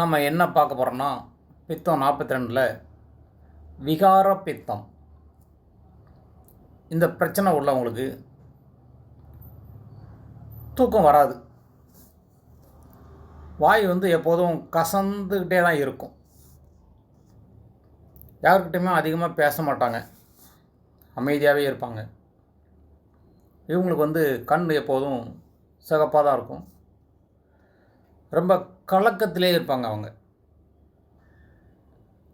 நம்ம என்ன பார்க்க போகிறோன்னா பித்தம் நாற்பத்தி ரெண்டில் விகார பித்தம். இந்த பிரச்சனை உள்ளவங்களுக்கு தூக்கம் வராது. வாய் வந்து எப்போதும் கசந்துக்கிட்டே தான் இருக்கும். யாருக்கிட்டையுமே அதிகமாக பேச மாட்டாங்க. அமைதியாகவே இருப்பாங்க. இவங்களுக்கு வந்து கண் எப்போதும் சிகப்பாக தான் இருக்கும். ரொம்ப கலக்கத்திலே இருப்பாங்க அவங்க.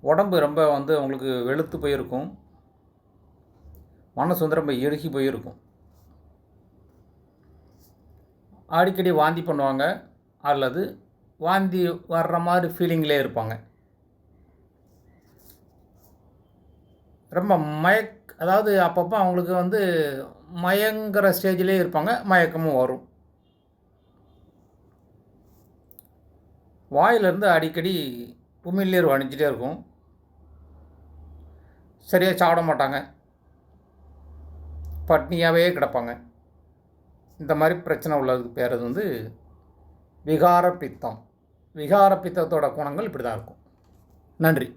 உடம்பு ரொம்ப வந்து அவங்களுக்கு வெளுத்து போயிருக்கும். மனசு வந்து ரொம்ப இறுகி போயிருக்கும். அடிக்கடி வாந்தி பண்ணுவாங்க. அல்லது வாந்தி வர்ற மாதிரி ஃபீலிங்லேயே இருப்பாங்க. ரொம்ப மயக் அதாவது அப்பப்போ அவங்களுக்கு வந்து மயங்கிற ஸ்டேஜ்லேயே இருப்பாங்க. மயக்கமும் வரும். வாயிலிருந்து அடிக்கடி உமிழ்நீர் வணிஞ்சிட்டே இருக்கும். சரியாக சாப்பிட மாட்டாங்க. பட்னியாகவே கிடப்பாங்க. இந்த மாதிரி பிரச்சனை உள்ளதுக்கு பேர் வந்து விகார பித்தம் விகார பித்தத்தோட குணங்கள் இப்படி தான் இருக்கும். நன்றி.